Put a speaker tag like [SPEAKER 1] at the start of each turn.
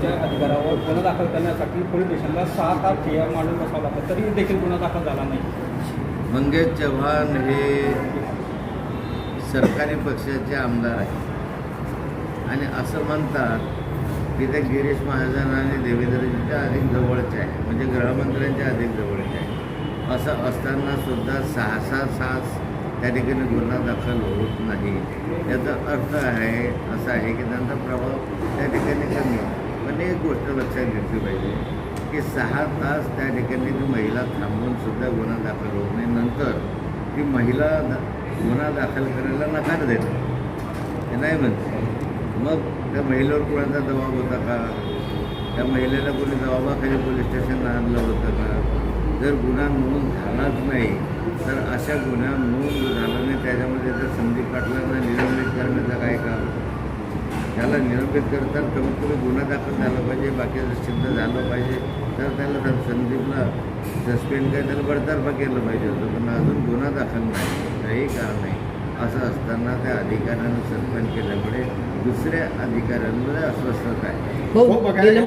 [SPEAKER 1] त्यांच्या अधिकारावर गुन्हा दाखल करण्यासाठी पोलीस स्टेशनला सहा तास ठिया मांडून बसावं लागतं. तरी देखील गुन्हा दाखल झाला नाही.
[SPEAKER 2] मंगेश चव्हाण हे सरकारी पक्षाचे आमदार आहेत. आणि असं म्हणतात की ते गिरीश महाजन आणि देवेंद्रजीच्या अधिक जवळचे आहे म्हणजे गृहमंत्र्यांच्या अधिक जवळचे आहे असं असताना सुद्धा सहा सहा त्या ठिकाणी गुन्हा दाखल होत नाही. याचा अर्थ आहे असा आहे की त्यांचा प्रभाव त्या ठिकाणी कमी आहे. पण एक गोष्ट लक्षात घेतली पाहिजे की सहा तास त्या ठिकाणी ती महिला थांबून सुद्धा गुन्हा दाखल होत नाही. नंतर ती महिला दा- गुन्हा दाखल करायला नकार देते ते नाही म्हणते. मग त्या महिलेवर कुणाचा दबाव होता का? त्या महिलेला कोणी दबावाखाली पोलीस स्टेशनला आणलं होतं का? जर गुन्हा नोंद झालाच नाही तर अशा गुन्हा नोंद झाल्याने त्याच्यामध्ये तर संधी पाटलांना निलंबित करण्याचं काय काम? त्याला निलंबित करतात कमीत कमी गुन्हा दाखल झाला पाहिजे बाकीचं सिद्ध झालं पाहिजे तर त्याला तर संदीपला सस्पेंड काय त्याला बडतर्फ केलं पाहिजे होतं. पण अजून गुन्हा दाखल नाही. काही कारण नाही. असं असताना त्या अधिकाऱ्यानं सस्पेंड केल्यामुळे दुसऱ्या अधिकाऱ्यांमध्ये अस्वस्थता आहे
[SPEAKER 3] हो, बघायला